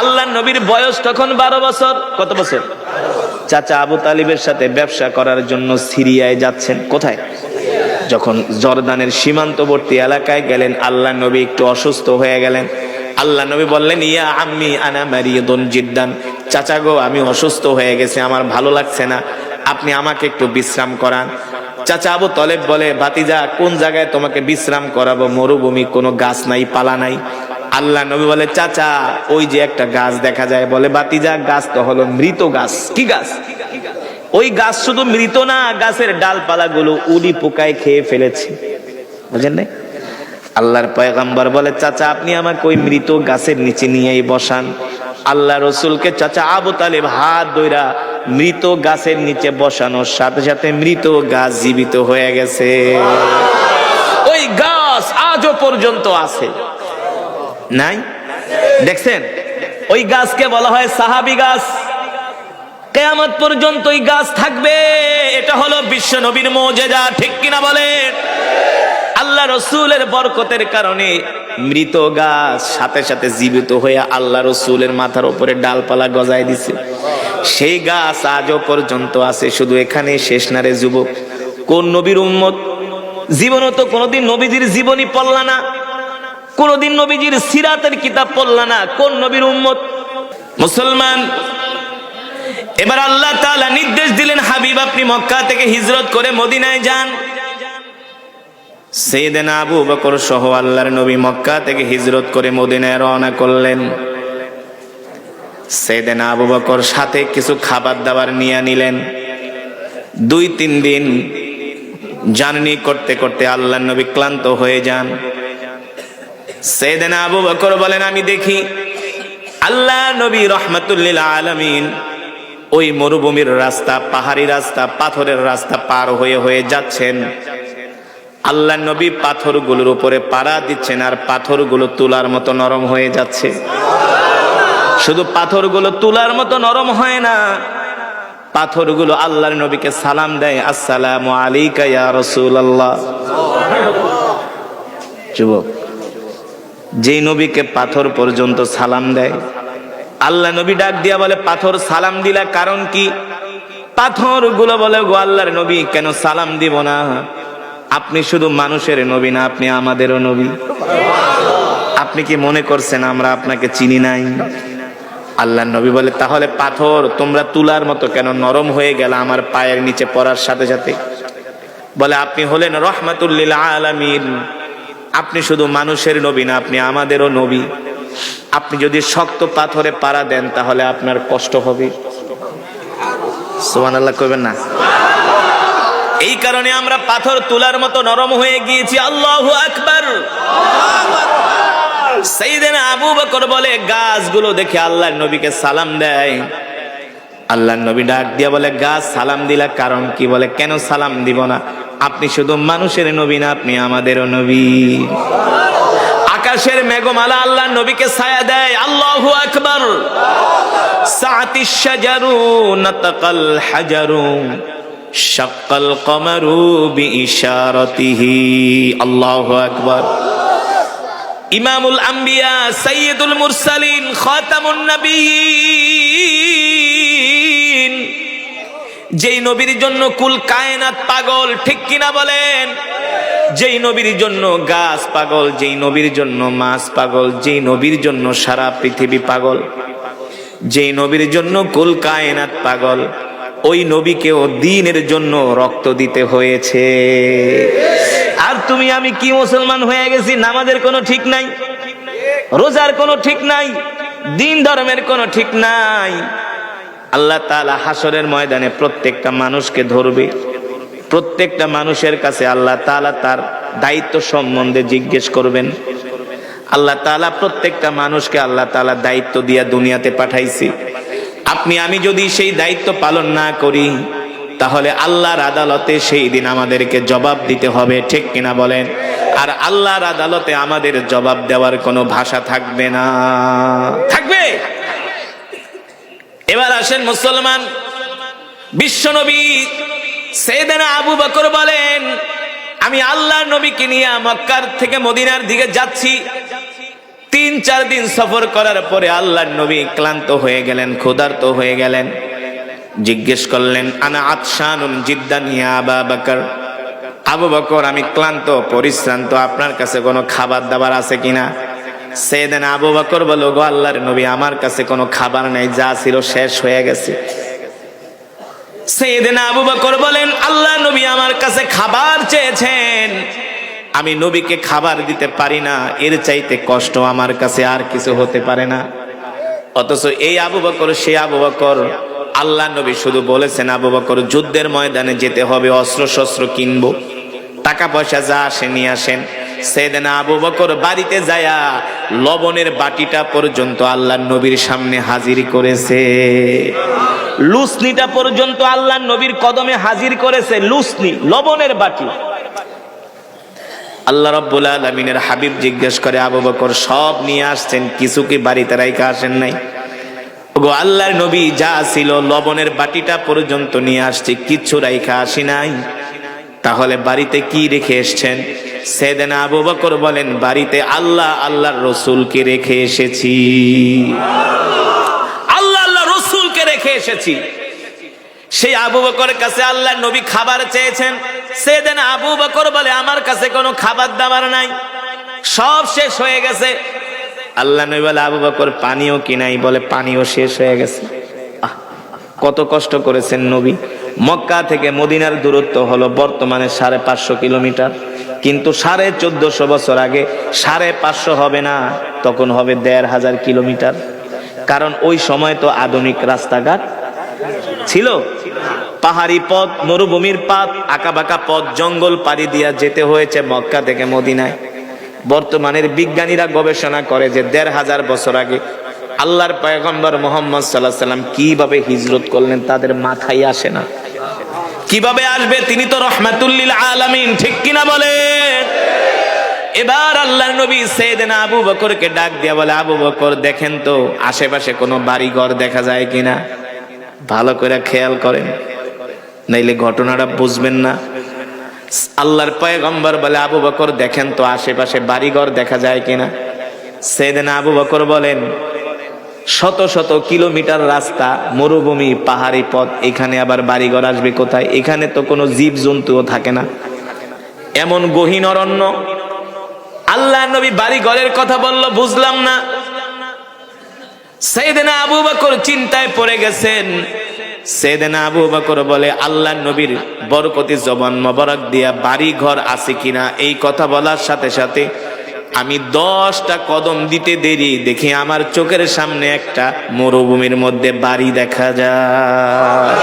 আল্লাহ নবীর বয়স তখন বারো বছর। কত বছর? চাচা আবু তালিবের সাথে ব্যবসা করার জন্য সিরিয়ায় যাচ্ছেন। কোথায়? যখন জর্দানের সীমান্তবর্তী এলাকায় গেলেন আল্লাহ নবী একটু অসুস্থ হয়ে গেলেন। আল্লাহ নবী বললেন, ইয়া আম্মি আনা মারিয়দুন জিদ্দান। চাচা গো, আমি অসুস্থ হয়ে গেছে, আমার ভালো লাগছে না। আপনি আমাকে একটু বিশ্রাম করান। চাচা আবু তলেব বলে বাতিজা কোন জায়গায় তোমাকে বিশ্রাম করাবো? মরুভূমি, কোনো গাছ নাই, পালা নাই। আল্লাহ নবী বলে, চাচা, ওই যে একটা গাছ দেখা যায় বলে, বাতিজা, গাছ তো হলো মৃত গাছ। কি গাছ? ওই গাছ শুধু মৃত না, গাছের ডালপালা গুলো উলি পোকায় খেয়ে ফেলেছে। বুঝেন নাই? আল্লাহর পয়গাম্বর বলে, চাচা, আপনি আমাকে ওই মৃত গাছের নিচে নিয়েই বসান। আল্লাহ রসুলকে, চাচা, আবু তালেব হাত দইরা মৃত গাছের নিচে বসানোর সাথে সাথে মৃত গাছ জীবিত হয়ে গেছে। ওই গাছ আজও পর্যন্ত আছে। নাই? দেখছেন? ওই গাছকে বলা হয় সাহাবি গাছ। কেয়ামত পর্যন্ত ওই গাছ থাকবে। এটা হলো বিশ্ব নবীর মৌজেজা, ঠিক কিনা বলেন? আল্লাহ রসুলের বরকতের কারণে মৃত গাছ সাথে সাথে জীবিত হয়ে আল্লাহ রসুলের মাথার উপরে ডালপালা গজায় দিছে। সেই গাছ আজও পর্যন্ত আছে, শুধু এখানে শেষ নারে যুবক। কোন নবীর উম্মত? জীবনও তো কোনোদিন নবীজির জীবনী পড়লা না। কোনদিন নবীজির সিরাতের কিতাব পড়লা না। কোন নবীর উম্মত? মুসলমান? এবার আল্লাহ তাআলা নির্দেশ দিলেন, হাবিব, আপনি মক্কা থেকে হিজরত করে মদিনায় যান। সেইদিন আবু বকর সহ আল্লাহর নবী মক্কা থেকে হিজরত করে মদিনায় রওনা করলেন। সেদিন আবু বকর সাথে কিছু খাবার দাবার নিয়ে নিলেন। দুই তিন দিন জার্নি করতে করতে আল্লাহ নবী ক্লান্ত হয়ে যান। সেদিন আবু বকর বলেন, আমি দেখি আল্লাহ নবী রহমতুল্লিল আলমিন ওই মরুভূমির রাস্তা, পাহাড়ি রাস্তা, পাথরের রাস্তা পার হয়ে হয়ে যাচ্ছেন। আল্লাহ নবী পাথরগুলোর উপরে পাড়া দিচ্ছেন আর পাথরগুলো তুলার মতো নরম হয়ে যাচ্ছে। শুধু পাথরগুলো তুলার মতো নরম হয় না, পাথরগুলো আল্লাহর নবীকে সালাম দেয়, আসসালামু আলাইকা ইয়া রাসূলুল্লাহ। যুবক যেই নবীকে পাথর পর্যন্ত সালাম দেয়। আল্লাহ নবী ডাক দিয়া বলে, পাথর সালাম দিলা কারণ কি? পাথরগুলো বলে, গো আল্লাহর নবী, কেন সালাম দিব না? আপনি শুধু মানুষের নবী না, আপনি আমাদেরও নবী। আপনি কি মনে করছেন আমরা আপনাকে চিনি নাই? আল্লাহ নবী বলে, তাহলে পাথর তোমরা তুলার মতো কেন নরম হয়ে গেল আমার পায়ের নিচে পড়ার সাথে সাথে? বলে, আপনি হলেন রহমাতুল্লিল আলামিন। আপনি শুধু মানুষের নবী না, আপনি আমাদেরও নবী। আপনি যদি শক্ত পাথরে পাড়া দেন, তাহলে আপনার কষ্ট হবে। সোমান আল্লাহ করবেন না। এই কারণে আমরা পাথর তুলার মতো নরম হয়ে গিয়েছি। আল্লাহু আকবার। সেইদিন আবু বকর বলে, গাছগুলো দেখে আল্লাহর নবীকে সালাম দেয়। আল্লাহর নবী ডাক দিয়া বলে, গাছ সালাম দিলা কারণ কি? বলে, কেন সালাম দিব না? আপনি শুধু মানুষের নবী না, আপনি আমাদেরও নবী। আকাশের মেঘমালা আল্লাহ নবীকে ছায়া দেয়। আল্লাহু আকবার। ইমামুল আম্বিয়া মুরসালিন নবিয়্যিন যেই নবীর জন্য কুল কায়নাত পাগল, ঠিক কিনা বলেন? যেই নবীর জন্য গাছ পাগল, যেই নবীর জন্য মাছ পাগল, যেই নবীর জন্য সারা পৃথিবী পাগল, যেই নবীর জন্য কুল কায়নাত পাগল, ওই নবীকেও দিনের জন্য রক্ত দিতে হয়েছে। আর তুমি, আমি কি মুসলমান হয়ে গেছি, নামাজের কোনো ঠিক নাই? রোজার কোনো ঠিক নাই? দিন ধর্মের কোনো ঠিক নাই? আল্লাহ তাআলা হাসরের ময়দানে প্রত্যেকটা মানুষকে ধরবে। প্রত্যেকটা মানুষের কাছে আল্লাহ তাআলা তার দায়িত্ব সম্বন্ধে জিজ্ঞেস করবেন। আল্লাহ তাআলা প্রত্যেকটা মানুষকে আল্লাহ তাআলা দায়িত্ব দিয়া দুনিয়াতে পাঠাইছি। আপনি, আমি যদি সেই দায়িত্ব পালন না করি, তাহলে আল্লাহর আদালতে সেই দিন আমাদেরকে জবাব দিতে হবে, ঠিক কিনা বলেন? আর আল্লাহর আদালতে আমাদের জবাব দেওয়ার কোনো ভাষা থাকবে না। থাকবে? এবার আসেন মুসলমান। বিশ্বনবী সেদিনা আবু বকর বলেন, আমি আল্লাহর নবীকে নিয়ে মক্কার থেকে মদিনার দিকে যাচ্ছি। তিন, চার দিন সফর করার পরে আল্লাহর নবী ক্লান্ত হয়ে গেলেন, ক্ষুধার্ত হয়ে গেলেন। জিজ্ঞেস করলেন, আনা আতশানুন জিদ্দান ইয়া আবা বাকর? আবু বকর, আমি ক্লান্ত, পরিশ্রান্ত, আপনার কাছে কোনো খাবার দাবার আছে কিনা? সেদিন আবু বকর বলো গো আল্লাহর নবী, আমার কাছে কোনো খাবার নাই, যা ছিল শেষ হয়ে গেছে। সেদিন আবু বকর বলেন, আল্লাহ নবী আমার কাছে খাবার চেয়েছেন। আমি নবীকে খাবার দিতে পারি না, এর চাইতে কষ্ট আমার কাছে আর কিছু হতে পারে না। অথচ এই আবু বকর, সে আবু বকর, আল্লাহ নবী শুধু বলেছেন, আবু বকর, যুদ্ধের ময়দানে যেতে হবে অস্ত্র শস্ত্র কিনবো। টাকা পয়সা যা আসে নিয়ে আসেন। সেদিন আবু বকর বাড়িতে যায়া লবণের বাটিটা পর্যন্ত আল্লাহ নবীর সামনে হাজির করেছে। লুসনিটা পর্যন্ত আল্লাহ নবীর কদমে হাজির করেছে, লুসনি, লবণের বাটি। আল্লাহ রব্বুল আলমিনের হাবিব জিজ্ঞেস করে, আবু বকর, সব নিয়ে আসছেন, কিছু কি বাড়িতে রাইকা আসেন নাই? গো আল্লাহর নবী যা ছিল, লবণের বাটিটা পর্যন্ত নিয়ে আসছে কিচ্ছু রাইখা আসি নাই। তাহলে বাড়িতে কি রেখে এসছেন? সেদিন আবু বকর বলেন, বাড়িতে আল্লাহ, আল্লাহর রসুলকে রেখে এসেছি। আল্লাহ আল্লাহ রসুলকে রেখে এসেছি। সেই আবু বকরের কাছে আল্লাহ নবী খাবার চেয়েছেন। সেদিন আবু বকর বলে, আমার কাছে কোনো খাবার দাবার নাই। সব শেষ হয়ে গেছে। আল্লাহ নবী বলে, আবু বকর, পানিও কিনাই। বলে, পানিও শেষ হয়ে গেছে। কত কষ্ট করেছেন নবী। মক্কা থেকে মদিনার দূরত্ব হলো বর্তমানে সাড়ে পাঁচশো কিলোমিটার। কিন্তু সাড়ে চোদ্দশো বছর আগে সাড়ে পাঁচশো হবে না, তখন হবে দেড় হাজার কিলোমিটার। কারণ ওই সময় তো আধুনিক রাস্তাঘাট ছিল। পাহাড়ি পথ, মরুভূমির পাত, আঁকাবাঁকা পথ, জঙ্গল পাড়ি দিয়া যেতে হয়েছে মক্কা থেকে মদিনায়। বর্তমানের বিজ্ঞানীরা গবেষণা করে যে দেড় হাজার বছর আগে আল্লাহর পয়গম্বর মোহাম্মদ সাল্লাহ সাল্লাম কীভাবে হিজরত করলেন, তাদের মাথায় আসে না। কীভাবে আসবে? তিনি তো রহমাতুল্লিল আলামিন, ঠিক কিনা বলে? এবার আল্লাহর নবী সেদিনা আবু বকরকে ডাক দিয়া বলে, আবু বকর, দেখেন তো, আশেপাশে কোনো বাড়ি ঘর দেখা যায় কিনা? ভালো করে খেয়াল করেন। নাইলে ঘটনাটা বুঝবেন না। আল্লাহর পয়গম্বর বলে, আবু বকর, দেখেন তো, আশেপাশে বাড়িঘর দেখা যায় কিনা? সেদিন আবু বকর বলেন শত শত কিলোমিটার রাস্তা, মরুভূমি, পাহাড়ি পথ, এখানে আবার বাড়িঘর আসবে কোথায়? এখানে তো কোনো জীব জন্তুও থাকে না। এমন গহীন অরণ্য। আল্লাহ নবী বাড়ি ঘরের কথা বলল, বুঝলাম না। সেদিনা আবু বকর চিন্তায় পড়ে গেছেন। সেদিনা আবু বকর বলে, আল্লাহ নবীর বরকতি জবান মোবারক দিয়া বাড়ি ঘর আছে কিনা? এই কথা বলার সাথে সাথে আমি দশটা কদম দিতে দেরি, দেখি আমার চোখের সামনে একটা মরুভূমির মধ্যে বাড়ি দেখা যায়।